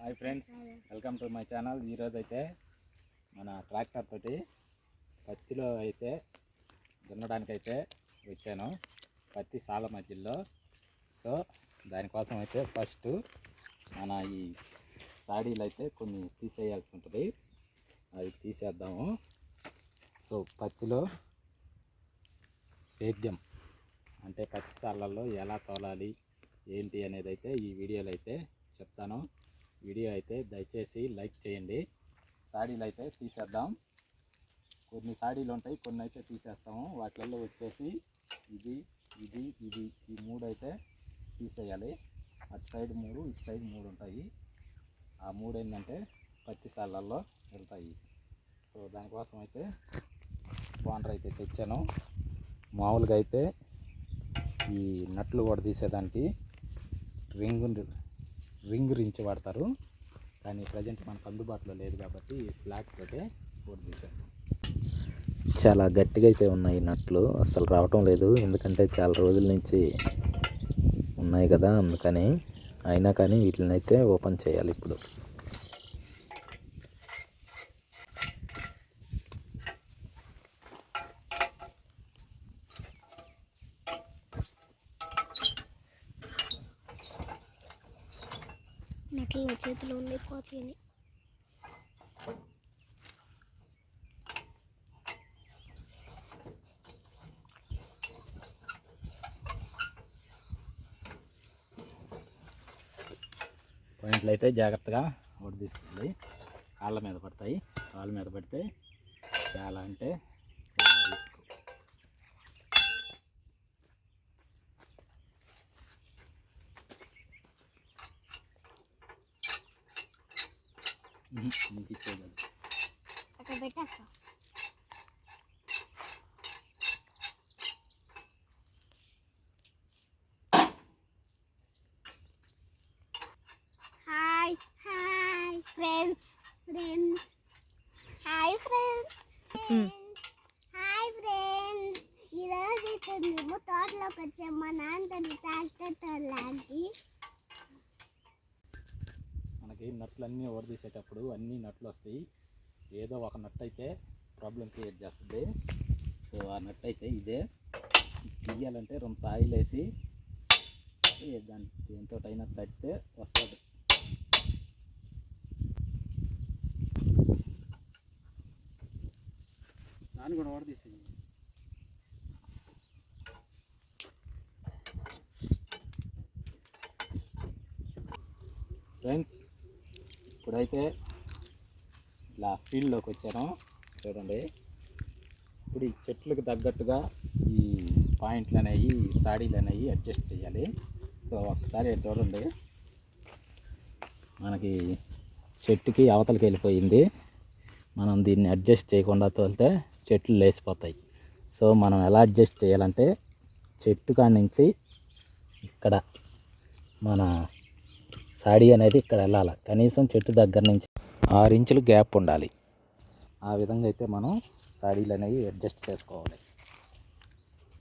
Hi friends welcome to my channel ఈరోజు అయితే మన ట్రాక్టర్ తోటి పత్తిలో అయితే దున్నడానికి అయితే వచ్చాను. పత్తి సాల మధ్యలో. సో దానికోసం అయితే ఫస్ట్ మన ఈ సాడీలు అయితే కొన్ని తీసేయాల్సి ఉంటుంది. అవి తీసేద్దాము. సో పత్తిలో సేద్యం అంటే పత్తి సాళ్ళల్లో ఎలా తోలాలి ఏంటి అనేది అయితే ఈ వీడియోలో అయితే చెప్తాను. వీడియో అయితే దయచేసి లైక్ చేయండి. సాడీలు అయితే తీసేద్దాం. కొన్ని సాడీలు ఉంటాయి కొన్ని అయితే తీసేస్తాము. వాటిల్లో వచ్చేసి ఇది ఇది ఇది ఈ మూడు అయితే తీసేయాలి. అటు సైడ్ మూడు ఇటు సైడ్ మూడు ఉంటాయి ఆ మూడు ఏంటంటే పత్తి సాళ్ళల్లో వెళ్తాయి. సో దానికోసం అయితే బాండర్ అయితే తెచ్చాను. మామూలుగా అయితే ఈ నట్లు కూడా తీసేదానికి రింగ్ రింగ్ రించి వాడతారు. కానీ ప్రజెంట్ మనకు అందుబాటులో లేదు కాబట్టి ఫ్లాట్ తోటే కూడా తీసాను చాలా గట్టిగా అయితే ఉన్నాయి నట్లు. అసలు రావటం లేదు. ఎందుకంటే చాలా రోజుల నుంచి ఉన్నాయి కదా అందుకని. అయినా కానీ వీటిని అయితే ఓపెన్ చేయాలి ఇప్పుడు. నెట్లు నా చేతిలో ఉన్నాయి పోతాయని పాయింట్లు అయితే జాగ్రత్తగా ఒకటి తీసుకోవాలి కాళ్ళ మీద పడతాయి. కాళ్ళ మీద పడితే చాలా అంటే నీకు ఇచ్చేది అక్కడ పెట్టేస్తా hi hi friends friends hi friends hi friends ఈరోజు ఇక్కడ మేము తోటలోకి వచ్చాం. మా నాన్నతో ట్రాక్టర్ తోలాకి మనకి నట్లు అన్నీ ఓడదీసేటప్పుడు అన్ని నట్లు వస్తాయి ఏదో ఒక నట్ అయితే ప్రాబ్లం క్రియేట్ చేస్తుంది. సో ఆ నట్ అయితే ఇదే. తీయాలంటే రెండు ఆయిల్ వేసి ఏ దాని దేంతో అయినా తడితే వస్తుంది. దాన్ని కూడా ఓడదీసేయి ఫ్రెండ్స్ ఇప్పుడైతే ఇలా ఫీల్డ్లోకి వచ్చాను. చూడండి. ఇప్పుడు ఈ చెట్లకు తగ్గట్టుగా ఈ పాయింట్లు అనేవి సాడీలు అనేవి అడ్జస్ట్ చేయాలి. సో ఒక్కసారి చూడండి. మనకి చెట్టుకి అవతలకి వెళ్ళిపోయింది. మనం దీన్ని అడ్జస్ట్ చేయకుండా తోలితే చెట్లు లేసిపోతాయి. సో మనం ఎలా అడ్జస్ట్ చేయాలంటే చెట్టు కాడి నుంచి ఇక్కడ మన సాడీ అనేది ఇక్కడ వెళ్ళాలి. కనీసం చెట్టు దగ్గర నుంచి ఆరు ఇంచులు గ్యాప్ ఉండాలి. ఆ విధంగా అయితే మనం సాడీలు అనేవి అడ్జస్ట్ చేసుకోవాలి.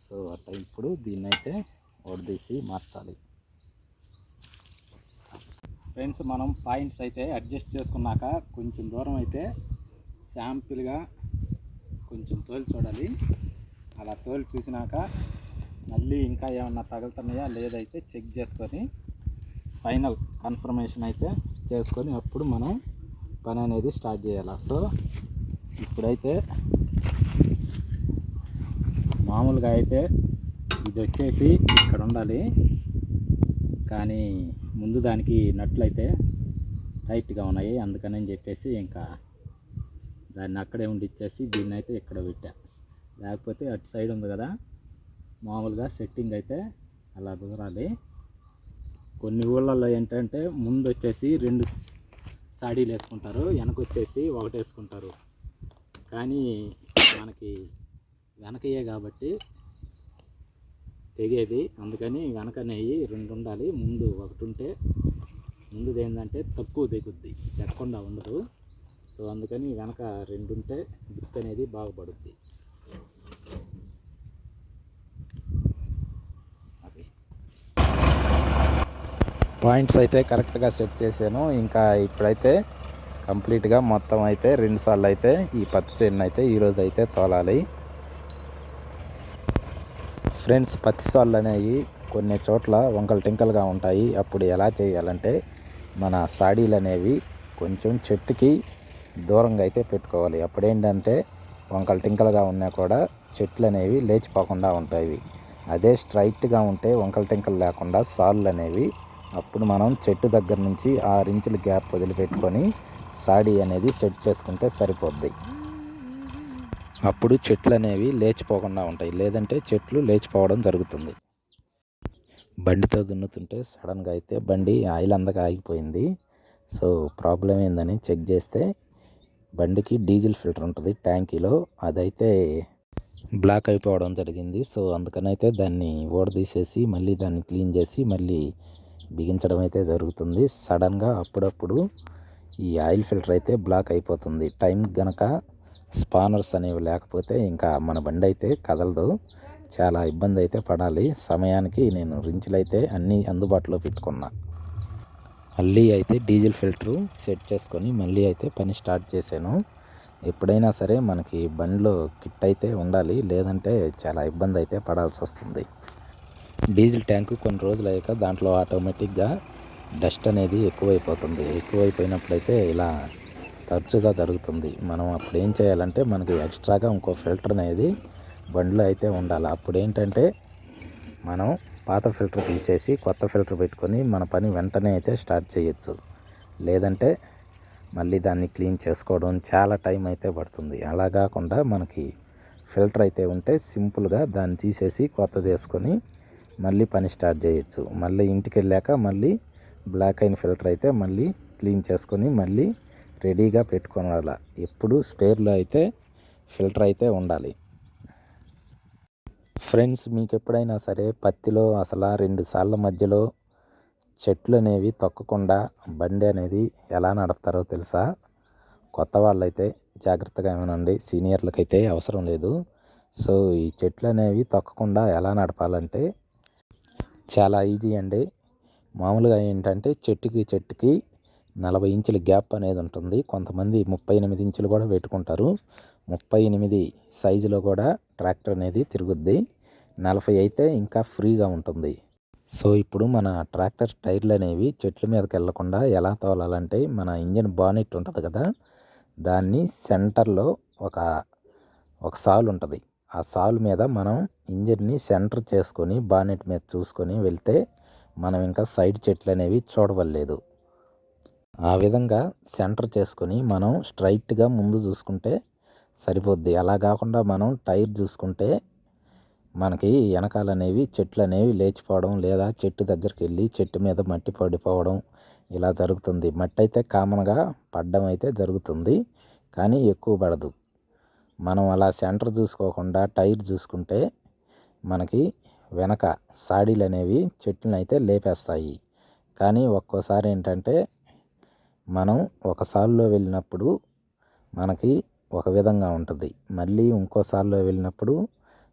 సో అట్లా ఇప్పుడు దీన్ని అయితే ఒడిదీసి మార్చాలి. ఫ్రెండ్స్ మనం పాయింట్స్ అయితే అడ్జస్ట్ చేసుకున్నాక కొంచెం దూరం అయితే శాంపుల్గా కొంచెం తోలు చూడాలి. అలా తోలు చూసినాక మళ్ళీ ఇంకా ఏమన్నా తగులుతున్నాయా లేదైతే చెక్ చేసుకొని ఫైనల్ కన్ఫర్మేషన్ అయితే చేసుకొని అప్పుడు మనం పని అనేది స్టార్ట్ చేయాలి. సో ఇప్పుడైతే మామూలుగా అయితే ఇది వచ్చేసి ఇక్కడ ఉండాలి. కానీ ముందు దానికి నట్లు అయితే టైట్గా ఉన్నాయి. అందుకని చెప్పేసి ఇంకా దాన్ని అక్కడే ఉండిచ్చేసి దీన్ని అయితే ఇక్కడ పెట్టా. లేకపోతే అటు సైడ్ ఉంది కదా మామూలుగా సెట్టింగ్ అయితే అలా దూరాలి కొన్ని ఊళ్ళల్లో ఏంటంటే ముందు వచ్చేసి రెండు సాడీలు వేసుకుంటారు వెనక వచ్చేసి ఒకటి వేసుకుంటారు. కానీ మనకి వెనకయ్యే కాబట్టి తెగేది. అందుకని వెనక నెయ్యి రెండు ఉండాలి. ముందు ఒకటి ఉంటే ముందుది ఏంటంటే తక్కువ తెగుద్ది. ఎక్కకుండా ఉండదు. సో అందుకని వెనక రెండు ఉంటే దిక్కు అనేది బాగుపడుద్ది. పాయింట్స్ అయితే కరెక్ట్గా సెట్ చేశాను. ఇంకా ఇప్పుడైతే కంప్లీట్గా మొత్తం అయితే రెండు సార్లు అయితే ఈ పత్తి చేను అయితే ఈరోజు అయితే తోలాలి. ఫ్రెండ్స్ పత్తి సాళ్ళు అనేవి కొన్ని చోట్ల వంకలు టింకలుగా ఉంటాయి. అప్పుడు ఎలా చేయాలంటే మన సాడీలు అనేవి కొంచెం చెట్టుకి దూరంగా అయితే పెట్టుకోవాలి. అప్పుడేంటంటే వంకలు టింకలుగా ఉన్నా కూడా చెట్లు అనేవి లేచిపోకుండా ఉంటాయి. అదే స్ట్రైట్గా ఉంటే వంకలు టింకలు లేకుండా సాళ్ళు అనేవి అప్పుడు మనం చెట్టు దగ్గర నుంచి ఆరు ఇంచుల గ్యాప్ వదిలిపెట్టుకొని సాడీ అనేది సెట్ చేసుకుంటే సరిపోద్ది. అప్పుడు చెట్లు అనేవి లేచిపోకుండా ఉంటాయి. లేదంటే చెట్లు లేచిపోవడం జరుగుతుంది. బండితో దున్నుతుంటే సడన్గా అయితే బండి ఆయిల్ అందక ఆగిపోయింది. సో ప్రాబ్లం ఏందని చెక్ చేస్తే బండికి డీజిల్ ఫిల్టర్ ఉంటుంది ట్యాంకీలో. అదైతే బ్లాక్ అయిపోవడం జరిగింది. సో అందుకనైతే దాన్ని ఓడదీసేసి మళ్ళీ దాన్ని క్లీన్ చేసి మళ్ళీ బిగించడం అయితే జరుగుతుంది. సడన్గా అప్పుడప్పుడు ఈ ఆయిల్ ఫిల్టర్ అయితే బ్లాక్ అయిపోతుంది. టైం గనక స్పానర్స్ అనేవి లేకపోతే ఇంకా మన బండి అయితే కదలదు. చాలా ఇబ్బంది అయితే పడాలి. సమయానికి నేను రించులు అయితే అన్నీ అందుబాటులో పెట్టుకున్నా. మళ్ళీ అయితే డీజిల్ ఫిల్టరు సెట్ చేసుకొని మళ్ళీ అయితే పని స్టార్ట్ చేశాను. ఎప్పుడైనా సరే మనకి బండిలో కిట్ అయితే ఉండాలి. లేదంటే చాలా ఇబ్బంది అయితే పడాల్సి వస్తుంది డీజిల్ ట్యాంకు కొన్ని రోజులు అయ్యాక దాంట్లో ఆటోమేటిక్గా డస్ట్ అనేది ఎక్కువైపోతుంది. ఎక్కువైపోయినప్పుడైతే ఇలా తరచుగా జరుగుతుంది. మనం అప్పుడు ఏం చేయాలంటే మనకి ఎక్స్ట్రాగా ఇంకో ఫిల్టర్ అనేది బండిలో అయితే ఉండాలి. అప్పుడు ఏంటంటే మనం పాత ఫిల్టర్ తీసేసి కొత్త ఫిల్టర్ పెట్టుకొని మన పని వెంటనే అయితే స్టార్ట్ చేయొచ్చు. లేదంటే మళ్ళీ దాన్ని క్లీన్ చేసుకోవడం చాలా టైం అయితే పడుతుంది. అలా కాకుండా మనకి ఫిల్టర్ అయితే ఉంటే సింపుల్గా దాన్ని తీసేసి కొత్తది వేసుకొని మళ్ళీ పని స్టార్ట్ చేయొచ్చు. మళ్ళీ ఇంటికి వెళ్ళాక మళ్ళీ బ్లాక్ అయిన ఫిల్టర్ అయితే మళ్ళీ క్లీన్ చేసుకొని మళ్ళీ రెడీగా పెట్టుకోవాలి. ఎప్పుడు స్పేర్లో అయితే ఫిల్టర్ అయితే ఉండాలి. ఫ్రెండ్స్ మీకు ఎప్పుడైనా సరే పత్తిలో అసలు రెండు సార్ల మధ్యలో చెట్లు అనేవి తొక్కకుండా బండి అనేది ఎలా నడుపుతారో తెలుసా? కొత్త వాళ్ళైతే జాగ్రత్తగా ఏమనండి సీనియర్లకైతే అవసరం లేదు. సో ఈ చెట్లు అనేవి తొక్కకుండా ఎలా నడపాలంటే చాలా ఈజీ అండి. మామూలుగా ఏంటంటే చెట్టుకి చెట్టుకి నలభై ఇంచుల గ్యాప్ అనేది ఉంటుంది. కొంతమంది ముప్పై ఎనిమిది ఇంచులు కూడా పెట్టుకుంటారు. ముప్పై ఎనిమిది సైజులో కూడా ట్రాక్టర్ అనేది తిరుగుద్ది. నలభై అయితే ఇంకా ఫ్రీగా ఉంటుంది. సో ఇప్పుడు మన ట్రాక్టర్ టైర్లు అనేవి చెట్ల మీదకి వెళ్ళకుండా ఎలా తోలాలంటే మన ఇంజన్ బానెట్ ఉంటుంది కదా దాన్ని సెంటర్లో ఒక ఒక సాల్ ఉంటుంది. ఆ సాల్ మీద మనం ఇంజన్ని సెంటర్ చేసుకొని బానెట్ మీద చూసుకొని వెళ్తే మనం ఇంకా సైడ్ చెట్లు అనేవి చూడవలేదు ఆ విధంగా సెంటర్ చేసుకొని మనం స్ట్రైట్గా ముందు చూసుకుంటే సరిపోద్ది. అలా కాకుండా మనం టైర్ చూసుకుంటే మనకి వెనకాల అనేవి చెట్లు అనేవి లేచిపోవడం లేదా చెట్టు దగ్గరికి వెళ్ళి చెట్టు మీద మట్టి పడిపోవడం ఇలా జరుగుతుంది. మట్టి అయితే కామన్గా పడ్డం అయితే జరుగుతుంది. కానీ ఎక్కువ పడదు. మనం అలా సెంటర్ చూసుకోకుండా టైర్ చూసుకుంటే మనకి వెనక సాడీలు అనేవి చెట్లను అయితే లేపేస్తాయి. కానీ ఒక్కోసారి ఏంటంటే మనం ఒక సాల్లో వెళ్ళినప్పుడు మనకి ఒక విధంగా ఉంటుంది. మళ్ళీ ఇంకోసారిలో వెళ్ళినప్పుడు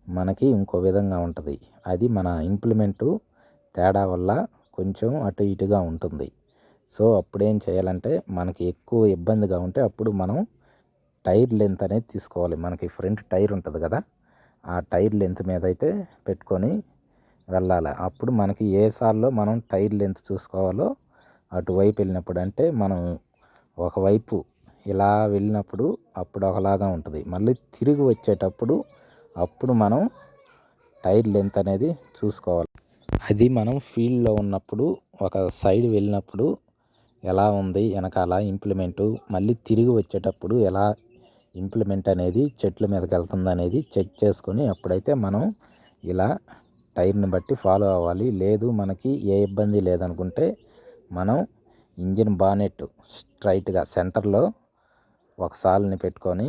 మనకి ఇంకో విధంగా ఉంటుంది. అది మన ఇంప్లిమెంటు తేడా వల్ల కొంచెం అటు ఇటుగా ఉంటుంది. సో అప్పుడు ఏం చేయాలంటే మనకి ఎక్కువ ఇబ్బందిగా ఉంటే అప్పుడు మనం టైర్ లెంత్ అనేది తీసుకోవాలి. మనకి ఫ్రంట్ టైర్ ఉంటుంది కదా ఆ టైర్ లెంత్ మీద అయితే పెట్టుకొని వెళ్ళాలి. అప్పుడు మనకి ఏ సార్లో మనం టైర్ లెంత్ చూసుకోవాలో అటువైపు వెళ్ళినప్పుడు అంటే మనం ఒకవైపు ఇలా వెళ్ళినప్పుడు అప్పుడు ఒకలాగా ఉంటుంది. మళ్ళీ తిరిగి వచ్చేటప్పుడు అప్పుడు మనం టైర్ లెంత్ అనేది చూసుకోవాలి. అది మనం ఫీల్డ్లో ఉన్నప్పుడు ఒక సైడ్ వెళ్ళినప్పుడు ఎలా ఉంది వెనకాల ఇంప్లిమెంటు మళ్ళీ తిరిగి వచ్చేటప్పుడు ఎలా ఇంప్లిమెంట్ అనేది చెట్ల మీదకి వెళ్తుంది అనేది చెక్ చేసుకొని అప్పుడైతే మనం ఇలా టైర్ని బట్టి ఫాలో అవ్వాలి. లేదు మనకి ఏ ఇబ్బంది లేదనుకుంటే మనం ఇంజిన్ బానెట్ స్ట్రైట్గా సెంటర్లో ఒక సాల్ని పెట్టుకొని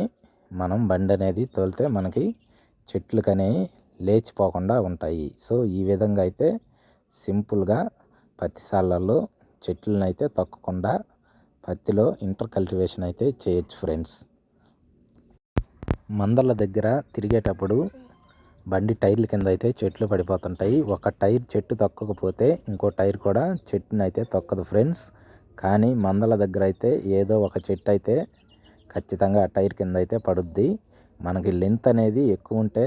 మనం బండి అనేది తోలితే మనకి చెట్లకనే లేచిపోకుండా ఉంటాయి. సో ఈ విధంగా అయితే సింపుల్గా పత్తి సాళ్ళల్లో చెట్లను అయితే తొక్కకుండా పత్తిలో ఇంటర్ కల్టివేషన్ అయితే చేయొచ్చు ఫ్రెండ్స్ మందల దగ్గర తిరిగేటప్పుడు బండి టైర్ల కింద అయితే చెట్లు పడిపోతుంటాయి. ఒక టైర్ చెట్టు తొక్కకపోతే ఇంకో టైర్ కూడా చెట్టును అయితే తొక్కదు ఫ్రెండ్స్. కానీ మందల దగ్గర అయితే ఏదో ఒక చెట్టు అయితే ఖచ్చితంగా ఆ టైర్ కింద అయితే పడుద్ది. మనకి లెంత్ అనేది ఎక్కువ ఉంటే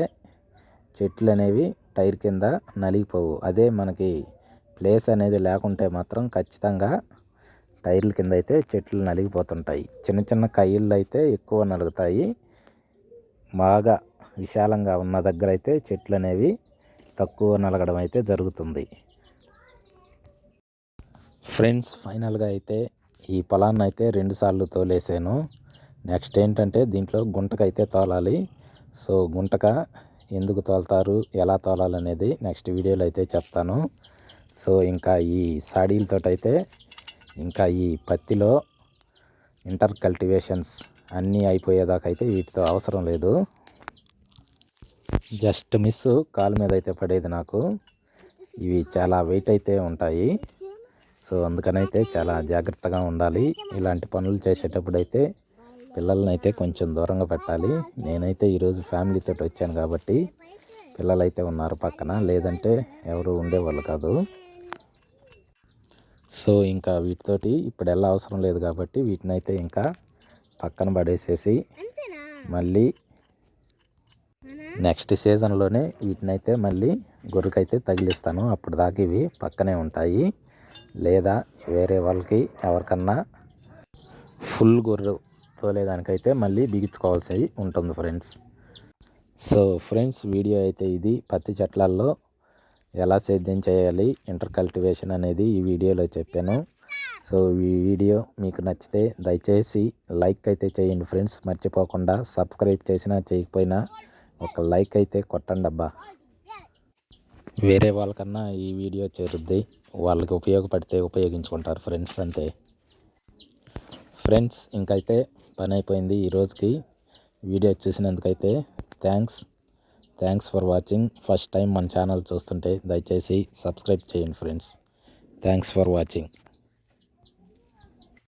చెట్లు అనేవి టైర్ కింద నలిగిపోవు. అదే మనకి ప్లేస్ అనేది లేకుంటే మాత్రం ఖచ్చితంగా టైర్ల కింద అయితే చెట్లు నలిగిపోతుంటాయి. చిన్న చిన్న కయ్యిళ్ళు అయితే ఎక్కువ నలుగుతాయి. బాగా విశాలంగా ఉన్న దగ్గర అయితే చెట్లు అనేవి తక్కువ నలగడం అయితే జరుగుతుంది. ఫ్రెండ్స్ ఫైనల్గా అయితే ఈ పొలాన్ని అయితే రెండుసార్లు తోలేసాను. నెక్స్ట్ ఏంటంటే దీంట్లో గుంటకైతే తోలాలి. సో గుంటక ఎందుకు తోలుతారు ఎలా తోలాలనేది నెక్స్ట్ వీడియోలో అయితే చెప్తాను. సో ఇంకా ఈ సాడీలతో అయితే ఇంకా ఈ పత్తిలో ఇంటర్ కల్టివేషన్స్ అన్నీ అయిపోయేదాకా అయితే వీటితో అవసరం లేదు. జస్ట్ మిస్ కాలు మీద అయితే పడేది నాకు. ఇవి చాలా వెయిట్ అయితే ఉంటాయి. సో అందుకనైతే చాలా జాగ్రత్తగా ఉండాలి. ఇలాంటి పనులు చేసేటప్పుడు అయితే పిల్లల్ని అయితే కొంచెం దూరంగా పెట్టాలి. నేనైతే ఈరోజు ఫ్యామిలీతో వచ్చాను కాబట్టి పిల్లలైతే ఉన్నారు పక్కన. లేదంటే ఎవరు ఉండేవాళ్ళు కాదు. సో ఇంకా వీటితోటి ఇప్పుడు ఎలా అవసరం లేదు కాబట్టి వీటిని అయితే ఇంకా పక్కన పడేసేసి మళ్ళీ నెక్స్ట్ సీజన్లోనే వీటినైతే మళ్ళీ గొర్రెకైతే తగిలిస్తాను. అప్పుడు దాకా ఇవి పక్కనే ఉంటాయి. లేదా వేరే వాళ్ళకి ఎవరికన్నా ఫుల్ గొర్రె తోలేదానికైతే మళ్ళీ బిగించుకోవాల్సి ఉంటుంది ఫ్రెండ్స్. సో ఫ్రెండ్స్ వీడియో అయితే ఇది. పత్తి చెట్లల్లో ఎలా సేద్యం చేయాలి ఇంటర్ కల్టివేషన్ అనేది ఈ వీడియోలో చెప్పాను. సో ఈ వీడియో మీకు నచ్చితే దయచేసి లైక్ అయితే చేయండి ఫ్రెండ్స్. మర్చిపోకుండా సబ్స్క్రైబ్ చేసినా చేయకపోయినా ఒక లైక్ అయితే కొట్టండి అబ్బా. వేరే వాళ్ళకన్నా ఈ వీడియో చేరుద్ది. వాళ్ళకి ఉపయోగపడితే ఉపయోగించుకుంటారు ఫ్రెండ్స్ అంతే. ఫ్రెండ్స్ ఇంకైతే పని అయిపోయింది ఈరోజుకి video చూసినందుకైతే thanks thanks for watching first time మన ఛానల్ చూస్తుంటే దయచేసి సబ్స్క్రైబ్ చేయండి ఫ్రెండ్స్. Thanks for watching